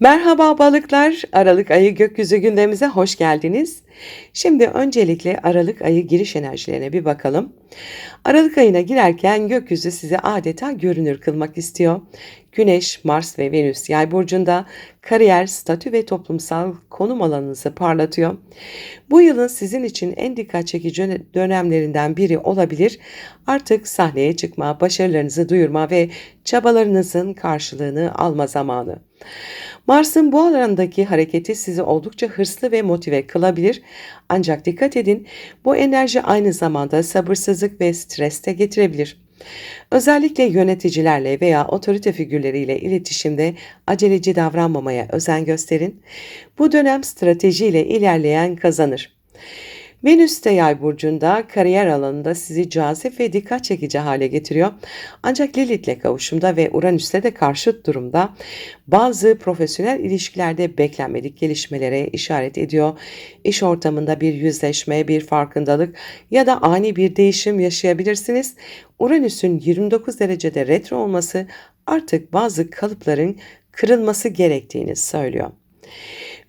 Merhaba balıklar, Aralık ayı gökyüzü gündemimize hoş geldiniz. Şimdi öncelikle Aralık ayı giriş enerjilerine bir bakalım. Aralık ayına girerken gökyüzü size adeta görünür kılmak istiyor. Güneş, Mars ve Venüs yay burcunda kariyer, statü ve toplumsal konum alanınızı parlatıyor. Bu yılın sizin için en dikkat çekici dönemlerinden biri olabilir. Artık sahneye çıkma, başarılarınızı duyurma ve çabalarınızın karşılığını alma zamanı. Mars'ın bu alandaki hareketi sizi oldukça hırslı ve motive kılabilir. Ancak dikkat edin, bu enerji aynı zamanda sabırsızlık ve stres de getirebilir. Özellikle yöneticilerle veya otorite figürleriyle iletişimde aceleci davranmamaya özen gösterin. Bu dönem stratejiyle ilerleyen kazanır. Venüs de yay burcunda kariyer alanında sizi cazip ve dikkat çekici hale getiriyor. Ancak Lilith'le kavuşumda ve Uranüs'te de karşıt durumda bazı profesyonel ilişkilerde beklenmedik gelişmelere işaret ediyor. İş ortamında bir yüzleşme, bir farkındalık ya da ani bir değişim yaşayabilirsiniz. Uranüs'ün 29 derecede retro olması artık bazı kalıpların kırılması gerektiğini söylüyor.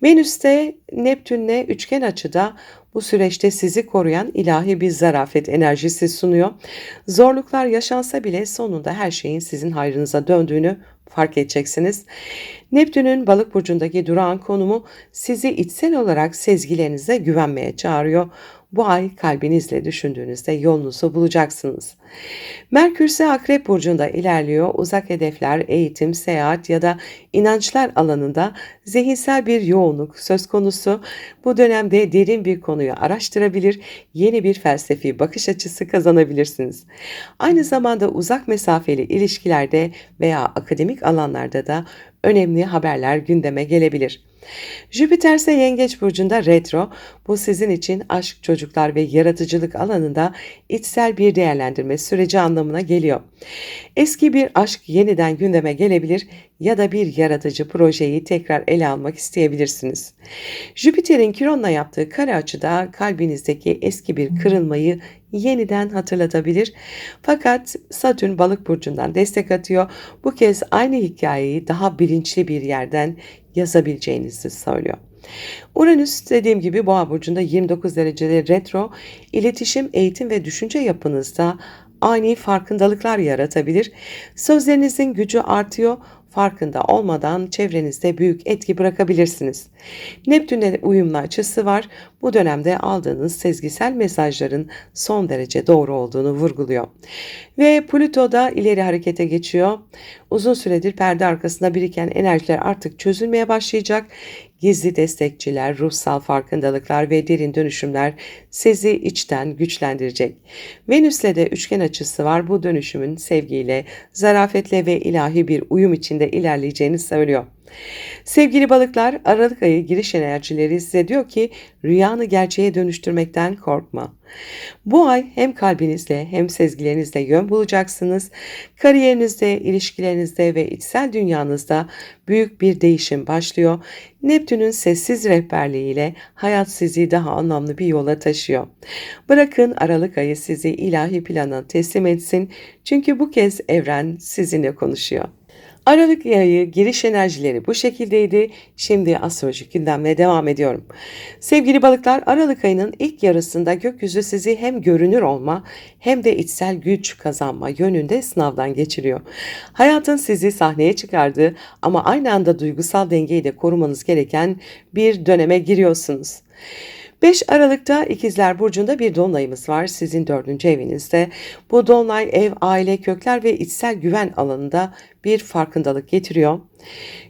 Venüs'te Neptün'le üçgen açıda bu süreçte sizi koruyan ilahi bir zarafet enerjisi sunuyor. Zorluklar yaşansa bile sonunda her şeyin sizin hayrınıza döndüğünü fark edeceksiniz. Neptün'ün balık burcundaki durağan konumu sizi içsel olarak sezgilerinize güvenmeye çağırıyor. Bu ay kalbinizle düşündüğünüzde yolunuzu bulacaksınız. Merkür ise Akrep Burcu'nda ilerliyor. Uzak hedefler, eğitim, seyahat ya da inançlar alanında zihinsel bir yoğunluk söz konusu. Bu dönemde derin bir konuyu araştırabilir, yeni bir felsefi bakış açısı kazanabilirsiniz. Aynı zamanda uzak mesafeli ilişkilerde veya akademik alanlarda da önemli haberler gündeme gelebilir. Jüpiter ise Yengeç burcunda retro. Bu sizin için aşk, çocuklar ve yaratıcılık alanında içsel bir değerlendirme süreci anlamına geliyor. Eski bir aşk yeniden gündeme gelebilir ya da bir yaratıcı projeyi tekrar ele almak isteyebilirsiniz. Jüpiter'in Kiron'la yaptığı kare açıda kalbinizdeki eski bir kırılmayı yeniden hatırlatabilir. Fakat Satürn balık burcundan destek atıyor. Bu kez aynı hikayeyi daha bilinçli bir yerden yazabileceğinizi söylüyor. Uranüs dediğim gibi Boğa burcunda 29 derecede retro, iletişim, eğitim ve düşünce yapınızda ani farkındalıklar yaratabilir. Sözlerinizin gücü artıyor farkında olmadan çevrenizde büyük etki bırakabilirsiniz. Neptün'e uyumlu açısı var. Bu dönemde aldığınız sezgisel mesajların son derece doğru olduğunu vurguluyor. Ve Plüto da ileri harekete geçiyor. Uzun süredir perde arkasında biriken enerjiler artık çözülmeye başlayacak. Gizli destekçiler, ruhsal farkındalıklar ve derin dönüşümler sizi içten güçlendirecek. Venüs'le de üçgen açısı var. Bu dönüşümün sevgiyle, zarafetle ve ilahi bir uyum içinde ilerleyeceğini söylüyor. Sevgili balıklar, Aralık ayı giriş enerjileri size diyor ki rüyanı gerçeğe dönüştürmekten korkma. Bu ay hem kalbinizle hem sezgilerinizle yön bulacaksınız. Kariyerinizde, ilişkilerinizde ve içsel dünyanızda büyük bir değişim başlıyor. Neptün'ün sessiz rehberliğiyle hayat sizi daha anlamlı bir yola taşıyor. Bırakın Aralık ayı sizi ilahi plana teslim etsin. Çünkü bu kez evren sizinle konuşuyor. Aralık ayı giriş enerjileri bu şekildeydi. Şimdi astrolojik gündemle devam ediyorum. Sevgili balıklar Aralık ayının ilk yarısında gökyüzü sizi hem görünür olma hem de içsel güç kazanma yönünde sınavdan geçiriyor. Hayatın sizi sahneye çıkardığı ama aynı anda duygusal dengeyi de korumanız gereken bir döneme giriyorsunuz. 5 Aralık'ta İkizler Burcu'nda bir dolunayımız var sizin dördüncü evinizde. Bu dolunay ev, aile, kökler ve içsel güven alanında bir farkındalık getiriyor.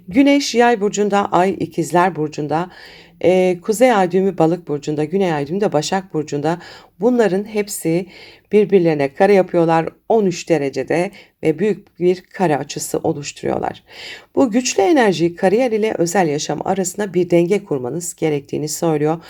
Güneş Yay Burcu'nda, Ay İkizler Burcu'nda, e, Kuzey Ay düğümü Balık Burcu'nda, Güney Ay düğümü de Başak Burcu'nda bunların hepsi birbirlerine kare yapıyorlar 13 derecede ve büyük bir kare açısı oluşturuyorlar. Bu güçlü enerjiyi kariyer ile özel yaşam arasında bir denge kurmanız gerektiğini söylüyor.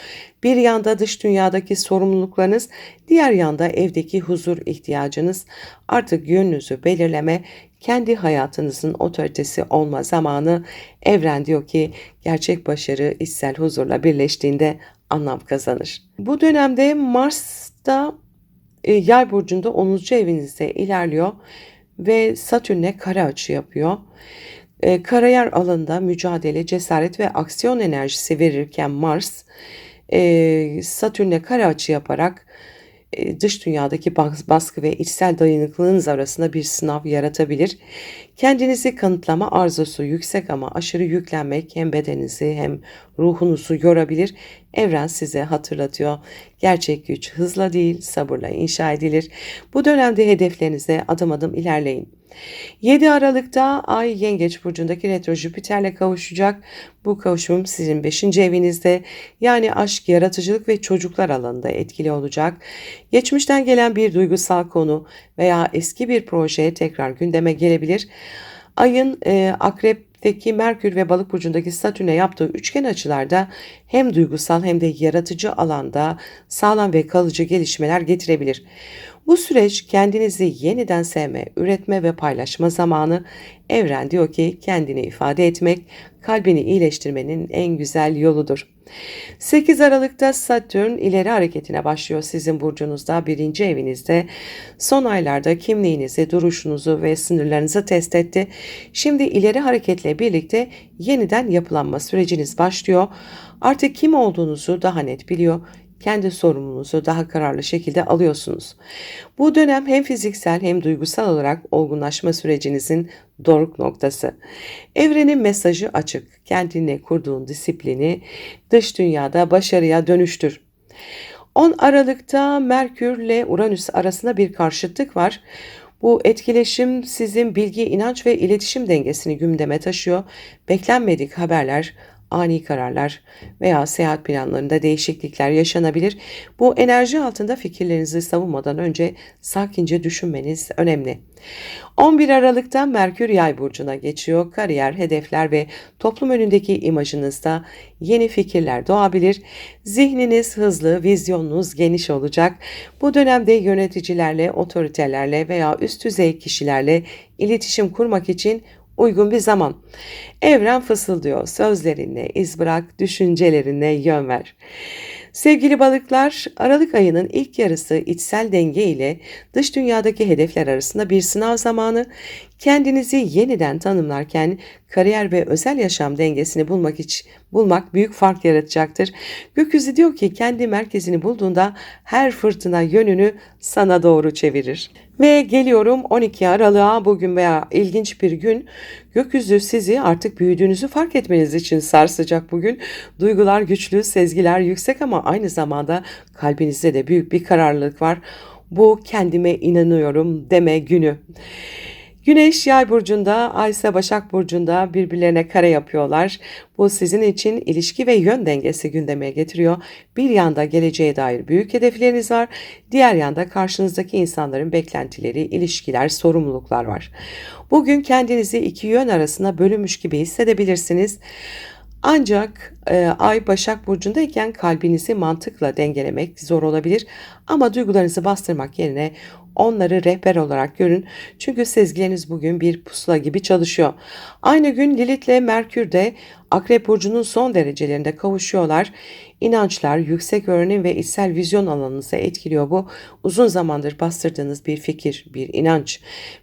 Bir yanda dış dünyadaki sorumluluklarınız, diğer yanda evdeki huzur ihtiyacınız artık yönünüzü belirleme, kendi hayatınızın otoritesi olma zamanı evren diyor ki gerçek başarı içsel huzurla birleştiğinde anlam kazanır. Bu dönemde Mars'ta Yay burcunda 10. evinizde ilerliyor ve Satürn'e kare açı yapıyor. E, kariyer alanında mücadele, cesaret ve aksiyon enerjisi verirken Mars e, Satürn'e kare açı yaparak e, dış dünyadaki baskı ve içsel dayanıklılığınız arasında bir sınav yaratabilir. Kendinizi kanıtlama arzusu yüksek ama aşırı yüklenmek hem bedeninizi hem ruhunuzu yorabilir. Evren size hatırlatıyor. Gerçek güç hızla değil sabırla inşa edilir. Bu dönemde hedeflerinize adım adım ilerleyin. 7 Aralık'ta Ay Yengeç burcundaki retro Jüpiter'le kavuşacak. Bu kavuşum sizin 5. evinizde yani aşk, yaratıcılık ve çocuklar alanında etkili olacak. Geçmişten gelen bir duygusal konu veya eski bir proje tekrar gündeme gelebilir. Ayın e, Akrep'teki Merkür ve Balık burcundaki Satürn'e yaptığı üçgen açılarda hem duygusal hem de yaratıcı alanda sağlam ve kalıcı gelişmeler getirebilir. Bu süreç kendinizi yeniden sevme, üretme ve paylaşma zamanı. Evren diyor ki kendini ifade etmek kalbini iyileştirmenin en güzel yoludur. 8 Aralık'ta Satürn ileri hareketine başlıyor sizin burcunuzda birinci evinizde. Son aylarda kimliğinizi, duruşunuzu ve sınırlarınızı test etti. Şimdi ileri hareketle birlikte yeniden yapılanma süreciniz başlıyor. Artık kim olduğunuzu daha net biliyor kendi sorumluluğunuzu daha kararlı şekilde alıyorsunuz. Bu dönem hem fiziksel hem duygusal olarak olgunlaşma sürecinizin doruk noktası. Evrenin mesajı açık. Kendine kurduğun disiplini dış dünyada başarıya dönüştür. 10 Aralık'ta Merkür ile Uranüs arasında bir karşıtlık var. Bu etkileşim sizin bilgi, inanç ve iletişim dengesini gündeme taşıyor. Beklenmedik haberler, ani kararlar veya seyahat planlarında değişiklikler yaşanabilir. Bu enerji altında fikirlerinizi savunmadan önce sakince düşünmeniz önemli. 11 Aralık'ta Merkür Yay burcuna geçiyor. Kariyer, hedefler ve toplum önündeki imajınızda yeni fikirler doğabilir. Zihniniz hızlı, vizyonunuz geniş olacak. Bu dönemde yöneticilerle, otoritelerle veya üst düzey kişilerle iletişim kurmak için uygun bir zaman. Evren fısıldıyor. Sözlerinle iz bırak, düşüncelerine yön ver. Sevgili balıklar, Aralık ayının ilk yarısı içsel denge ile dış dünyadaki hedefler arasında bir sınav zamanı. Kendinizi yeniden tanımlarken kariyer ve özel yaşam dengesini bulmak için bulmak büyük fark yaratacaktır. Gökyüzü diyor ki kendi merkezini bulduğunda her fırtına yönünü sana doğru çevirir. Ve geliyorum 12 Aralık'a bugün veya ilginç bir gün gökyüzü sizi artık büyüdüğünüzü fark etmeniz için sarsacak bugün. Duygular güçlü, sezgiler yüksek ama aynı zamanda kalbinizde de büyük bir kararlılık var. Bu kendime inanıyorum deme günü. Güneş yay burcunda, ay ise başak burcunda birbirlerine kare yapıyorlar. Bu sizin için ilişki ve yön dengesi gündeme getiriyor. Bir yanda geleceğe dair büyük hedefleriniz var. Diğer yanda karşınızdaki insanların beklentileri, ilişkiler, sorumluluklar var. Bugün kendinizi iki yön arasında bölünmüş gibi hissedebilirsiniz. Ancak e, Ay Başak Burcu'ndayken kalbinizi mantıkla dengelemek zor olabilir ama duygularınızı bastırmak yerine onları rehber olarak görün. Çünkü sezgileriniz bugün bir pusula gibi çalışıyor. Aynı gün Lilith ile Merkür de Akrep Burcu'nun son derecelerinde kavuşuyorlar. İnançlar, yüksek öğrenim ve içsel vizyon alanınızı etkiliyor bu. Uzun zamandır bastırdığınız bir fikir, bir inanç.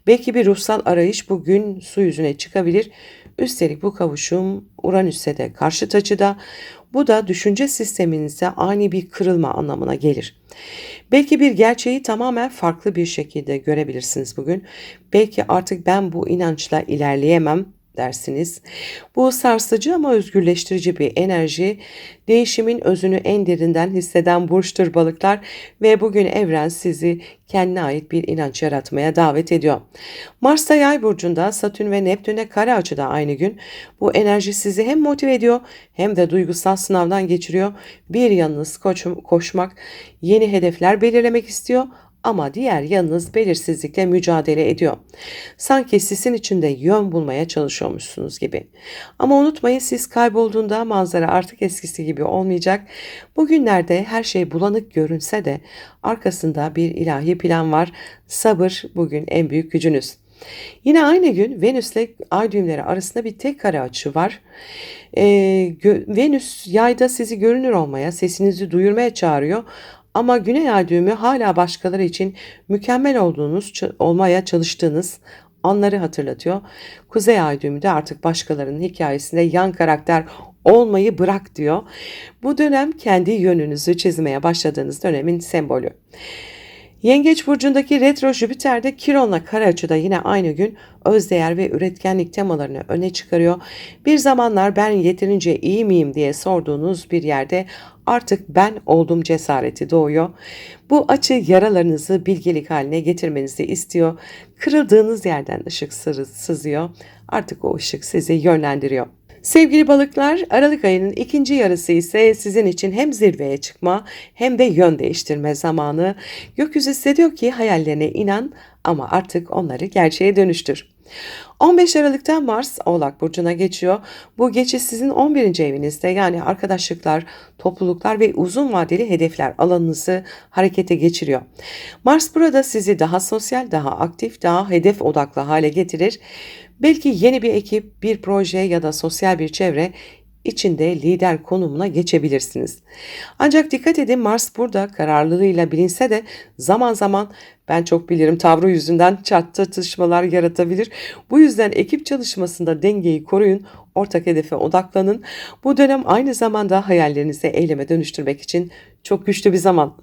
Belki bir ruhsal arayış bugün su yüzüne çıkabilir. Üstelik bu kavuşum Uranüs'e de karşıt açıda. Bu da düşünce sisteminizde ani bir kırılma anlamına gelir. Belki bir gerçeği tamamen farklı bir şekilde görebilirsiniz bugün. Belki artık ben bu inançla ilerleyemem dersiniz. Bu sarsıcı ama özgürleştirici bir enerji, değişimin özünü en derinden hisseden burçtur balıklar ve bugün evren sizi kendine ait bir inanç yaratmaya davet ediyor. Mars'ta yay burcunda Satürn ve Neptün'e kare açıda aynı gün. Bu enerji sizi hem motive ediyor hem de duygusal sınavdan geçiriyor. Bir yanınız koş koşmak, yeni hedefler belirlemek istiyor ama diğer yanınız belirsizlikle mücadele ediyor. Sanki sizin içinde yön bulmaya çalışıyormuşsunuz gibi. Ama unutmayın siz kaybolduğunda manzara artık eskisi gibi olmayacak. Bugünlerde her şey bulanık görünse de arkasında bir ilahi plan var. Sabır bugün en büyük gücünüz. Yine aynı gün Venüs ile Ay düğümleri arasında bir tek kare açı var. Ee, Venüs yayda sizi görünür olmaya, sesinizi duyurmaya çağırıyor ama Güney Ay düğümü hala başkaları için mükemmel olduğunuz, olmaya çalıştığınız anları hatırlatıyor. Kuzey ay düğümü de artık başkalarının hikayesinde yan karakter olmayı bırak diyor. Bu dönem kendi yönünüzü çizmeye başladığınız dönemin sembolü. Yengeç burcundaki retro Jüpiter'de Kiron'la kare açıda yine aynı gün özdeğer ve üretkenlik temalarını öne çıkarıyor. Bir zamanlar ben yeterince iyi miyim diye sorduğunuz bir yerde artık ben oldum cesareti doğuyor. Bu açı yaralarınızı bilgelik haline getirmenizi istiyor. Kırıldığınız yerden ışık sızıyor. Artık o ışık sizi yönlendiriyor. Sevgili balıklar, Aralık ayının ikinci yarısı ise sizin için hem zirveye çıkma hem de yön değiştirme zamanı. Gökyüzü size diyor ki hayallerine inan ama artık onları gerçeğe dönüştür. 15 Aralık'ta Mars Oğlak Burcu'na geçiyor. Bu geçiş sizin 11. evinizde yani arkadaşlıklar, topluluklar ve uzun vadeli hedefler alanınızı harekete geçiriyor. Mars burada sizi daha sosyal, daha aktif, daha hedef odaklı hale getirir. Belki yeni bir ekip, bir proje ya da sosyal bir çevre içinde lider konumuna geçebilirsiniz. Ancak dikkat edin Mars burada kararlılığıyla bilinse de zaman zaman ben çok bilirim tavrı yüzünden çatışmalar yaratabilir. Bu yüzden ekip çalışmasında dengeyi koruyun, ortak hedefe odaklanın. Bu dönem aynı zamanda hayallerinizi eyleme dönüştürmek için çok güçlü bir zaman.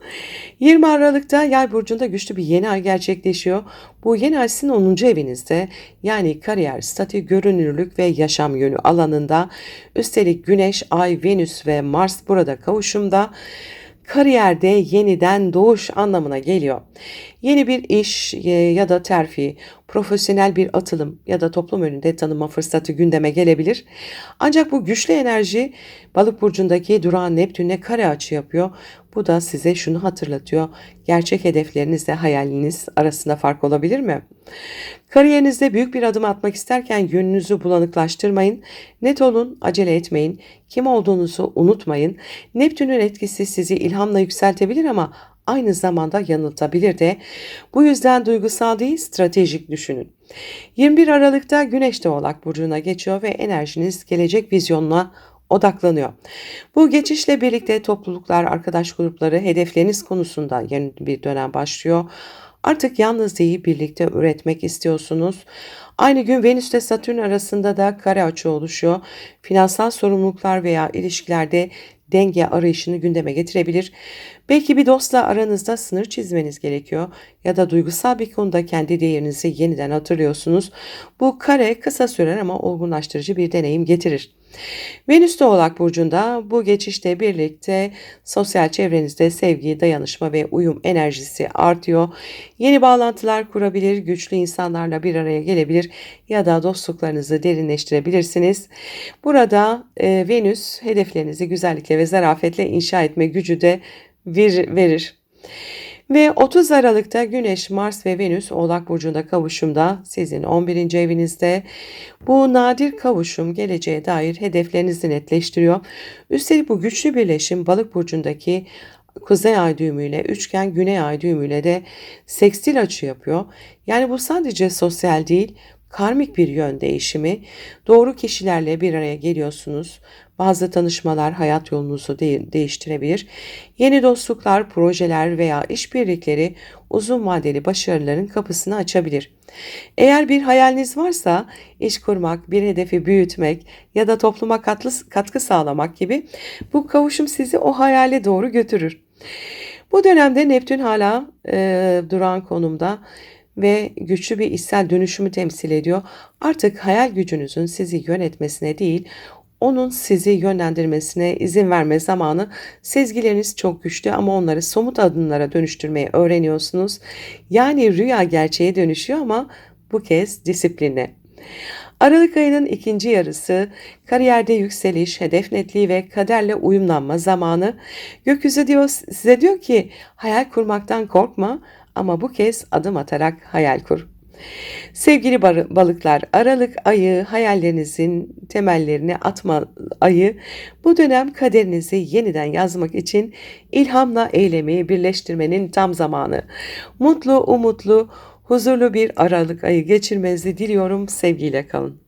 20 Aralık'ta Yay burcunda güçlü bir yeni ay gerçekleşiyor. Bu yeni ay sizin 10. evinizde yani kariyer, statü, görünürlük ve yaşam yönü alanında. Üstelik Güneş, Ay, Venüs ve Mars burada kavuşumda kariyerde yeniden doğuş anlamına geliyor. Yeni bir iş e, ya da terfi, profesyonel bir atılım ya da toplum önünde tanınma fırsatı gündeme gelebilir. Ancak bu güçlü enerji balık burcundaki durağan Neptün'e kare açı yapıyor. Bu da size şunu hatırlatıyor. Gerçek hedeflerinizle hayaliniz arasında fark olabilir mi? Kariyerinizde büyük bir adım atmak isterken yönünüzü bulanıklaştırmayın. Net olun, acele etmeyin. Kim olduğunuzu unutmayın. Neptün'ün etkisi sizi ilhamla yükseltebilir ama aynı zamanda yanıltabilir de. Bu yüzden duygusal değil stratejik düşünün. 21 Aralık'ta Güneş de Oğlak Burcu'na geçiyor ve enerjiniz gelecek vizyonuna odaklanıyor. Bu geçişle birlikte topluluklar, arkadaş grupları, hedefleriniz konusunda yeni bir dönem başlıyor. Artık yalnız değil birlikte üretmek istiyorsunuz. Aynı gün Venüs ile Satürn arasında da kare açı oluşuyor. Finansal sorumluluklar veya ilişkilerde denge arayışını gündeme getirebilir. Belki bir dostla aranızda sınır çizmeniz gerekiyor ya da duygusal bir konuda kendi değerinizi yeniden hatırlıyorsunuz. Bu kare kısa sürer ama olgunlaştırıcı bir deneyim getirir. Venüs de Oğlak Burcu'nda bu geçişte birlikte sosyal çevrenizde sevgi, dayanışma ve uyum enerjisi artıyor. Yeni bağlantılar kurabilir, güçlü insanlarla bir araya gelebilir ya da dostluklarınızı derinleştirebilirsiniz. Burada e, Venüs hedeflerinizi güzellikle ve zarafetle inşa etme gücü de verir. Ve 30 Aralık'ta Güneş, Mars ve Venüs Oğlak Burcu'nda kavuşumda sizin 11. evinizde. Bu nadir kavuşum geleceğe dair hedeflerinizi netleştiriyor. Üstelik bu güçlü birleşim Balık Burcu'ndaki Kuzey ay düğümüyle üçgen güney ay düğümüyle de sekstil açı yapıyor. Yani bu sadece sosyal değil, karmik bir yön değişimi. Doğru kişilerle bir araya geliyorsunuz. Bazı tanışmalar hayat yolunuzu de- değiştirebilir. Yeni dostluklar, projeler veya işbirlikleri uzun vadeli başarıların kapısını açabilir. Eğer bir hayaliniz varsa iş kurmak, bir hedefi büyütmek ya da topluma katkı, katkı sağlamak gibi bu kavuşum sizi o hayale doğru götürür. Bu dönemde Neptün hala e, duran konumda ve güçlü bir içsel dönüşümü temsil ediyor. Artık hayal gücünüzün sizi yönetmesine değil, onun sizi yönlendirmesine izin verme zamanı. Sezgileriniz çok güçlü ama onları somut adımlara dönüştürmeyi öğreniyorsunuz. Yani rüya gerçeğe dönüşüyor ama bu kez disiplinle. Aralık ayının ikinci yarısı kariyerde yükseliş, hedef netliği ve kaderle uyumlanma zamanı. Gökyüzü diyor size diyor ki hayal kurmaktan korkma ama bu kez adım atarak hayal kur. Sevgili balıklar, Aralık ayı hayallerinizin temellerini atma ayı bu dönem kaderinizi yeniden yazmak için ilhamla eylemi birleştirmenin tam zamanı. Mutlu, umutlu, huzurlu bir Aralık ayı geçirmenizi diliyorum. Sevgiyle kalın.